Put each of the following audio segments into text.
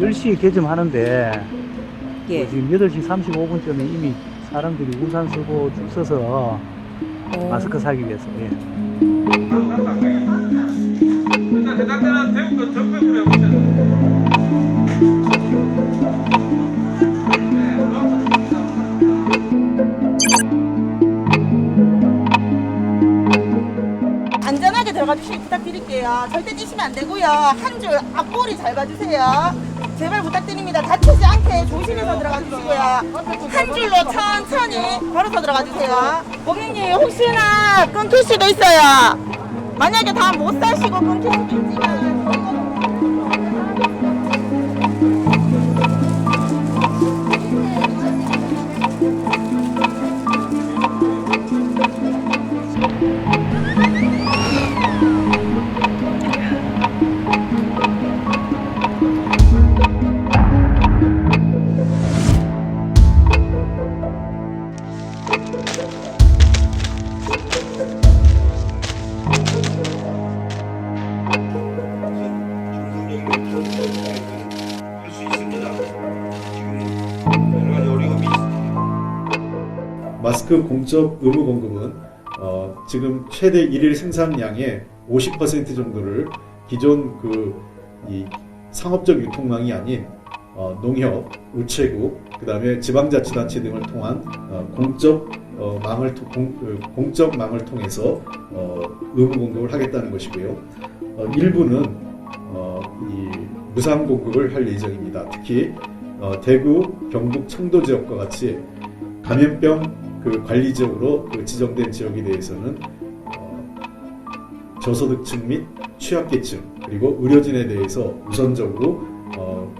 10시에 개점하는데 예. 지금 8시 35분쯤에 이미 사람들이 우산 쓰고 줄 서서 어. 마스크 사기 위해서 예. 일단 대장대는 대구도 전국으로 해보세 주시기 부탁드릴게요. 절대 뛰시면 안 되고요. 한 줄 앞볼이 잘 봐주세요. 제발 부탁드립니다. 다치지 않게 조심해서 들어가 주시고요. 한 줄로 천천히 걸어서 들어가 주세요. 고객님 혹시나 끊길 수도 있어요. 만약에 다 못 사시고 끊길 수도 있지만 마스크 공적 의무 공급은 어, 지금 최대 일일 생산량의 50% 정도를 기존 그 이 상업적 유통망이 아닌 어, 농협, 우체국, 그 다음에 지방자치단체 등을 통한 어, 공적 어, 망을 통- 공, 그 공적 망을 통해서 어, 의무 공급을 하겠다는 것이고요. 어, 일부는 어, 이 무상 공급을 할 예정입니다. 특히 어, 대구, 경북, 청도 지역과 같이 감염병 그 관리 지역으로 그 지정된 지역에 대해서는 어, 저소득층 및 취약계층 그리고 의료진에 대해서 우선적으로 어,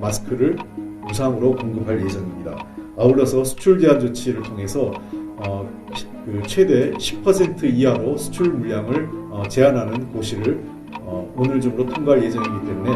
마스크를 무상으로 공급할 예정입니다. 아울러서 수출 제한 조치를 통해서 어, 시- 그 최대 10% 이하로 수출 물량을 어, 제한하는 고시를 어, 오늘 중으로 통과할 예정이기 때문에